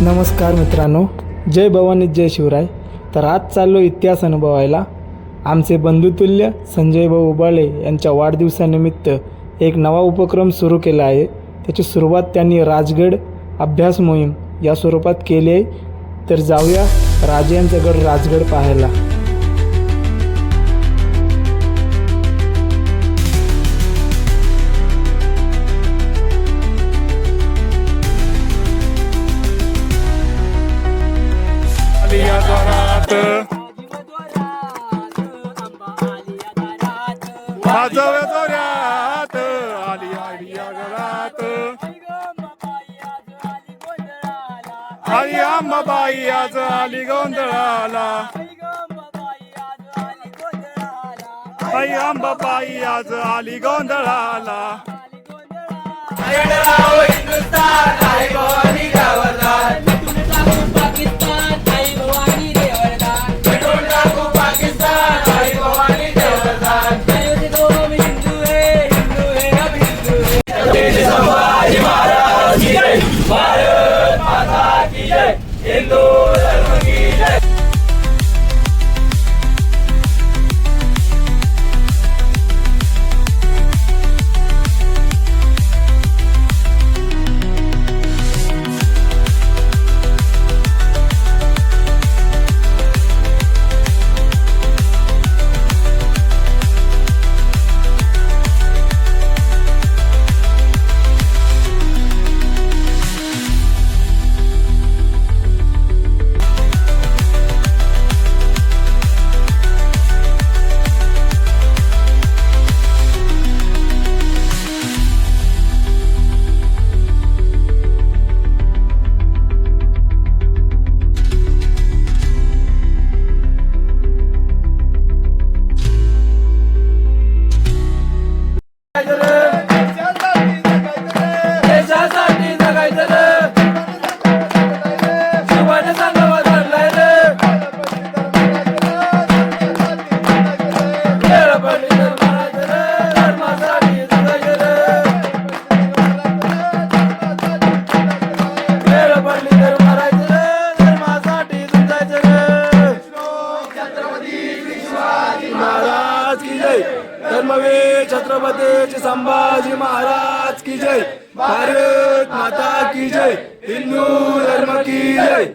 नमस्कार मित्रांनो जय भवानी जय शिवराय. तर आज चाललो इतिहास अनुभवायला. आमचे बंधुतुल्य संजय भाऊ उबाळे यांच्या वाढदिवसानिमित्त एक नवा उपक्रम सुरू केला आहे. त्याची सुरुवात त्यांनी राजगड अभ्यास मोहीम या स्वरूपात केली आहे. तर जाऊया राजे यांचा गड राजगड पाहायला. वाजव्या जोऱ्यात आली आली घरात आई अंबाबाई आज आली गोंधळाला. आई अंबाबाई आज आली गोंधळाला. पाकिस्तान धर्मवीर छत्रपती संभाजी महाराज की जय. भारत माता की जय. हिंदू धर्म की जय.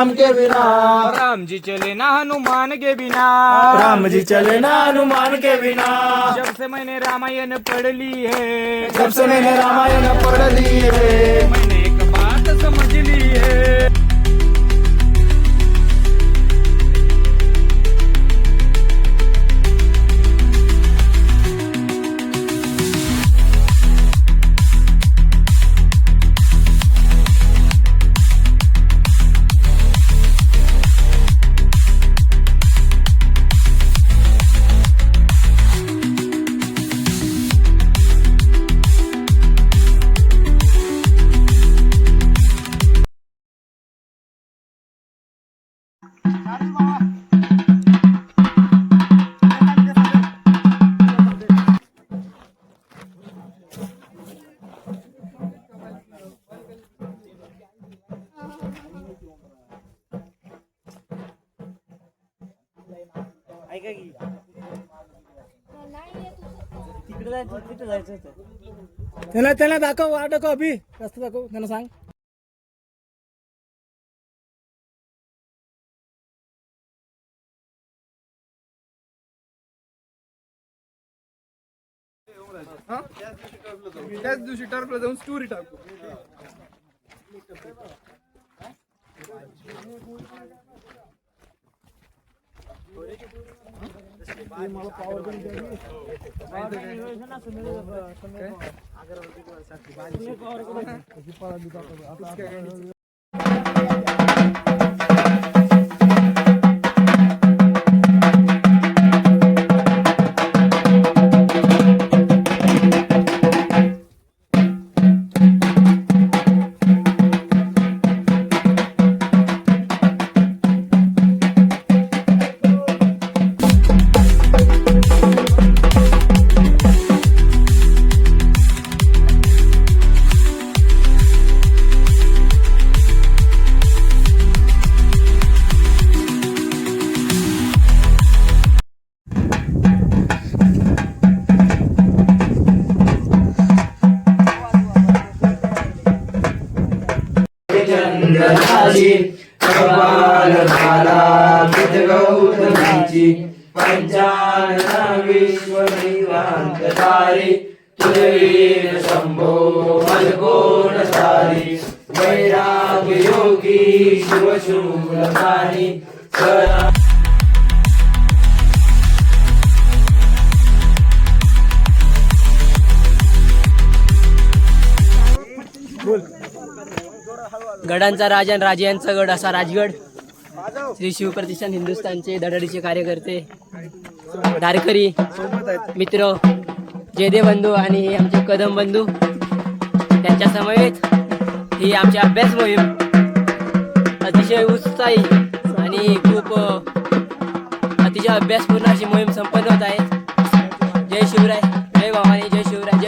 राम के बिना। राम जी चले ना हनुमान के बिना। राम जी चले ना हनुमान के बिना। जब से मैंने रामायण पढ़ ली है। जब से मैंने रामायण पढ़ ली है। मैंने एक बात समझ ली है। तिकडे जायचं तिकडे जायचं होतं त्याला त्याला दाखव वाट दाखव अभि. रस्ता दाखव त्यांना सांग. त्याच दिवशी टर्फला जाऊन स्टोरी टाकू. मला चंद्राची कपाल झाला विध गौतमीची पंचानना विश्व निवांत तारी तुझवीर शंभो मलकोण सारी वैराग योगी शिवशूलधारी गडांचा राजा आणि राजे यांचा गड असा राजगड. श्री शिवप्रतिष्ठान हिंदुस्थानचे धडाडीचे कार्यकर्ते धारकरी मित्र जयदेव बंधू आणि हे आमचे कदम बंधू त्यांच्या समवेत ही आमची अभ्यास मोहीम अतिशय उत्साही आणि खूप अतिशय अभ्यासपूर्ण अशी मोहीम संपन्न होत आहे. जय शिवराय जय भवानी जय शिवराय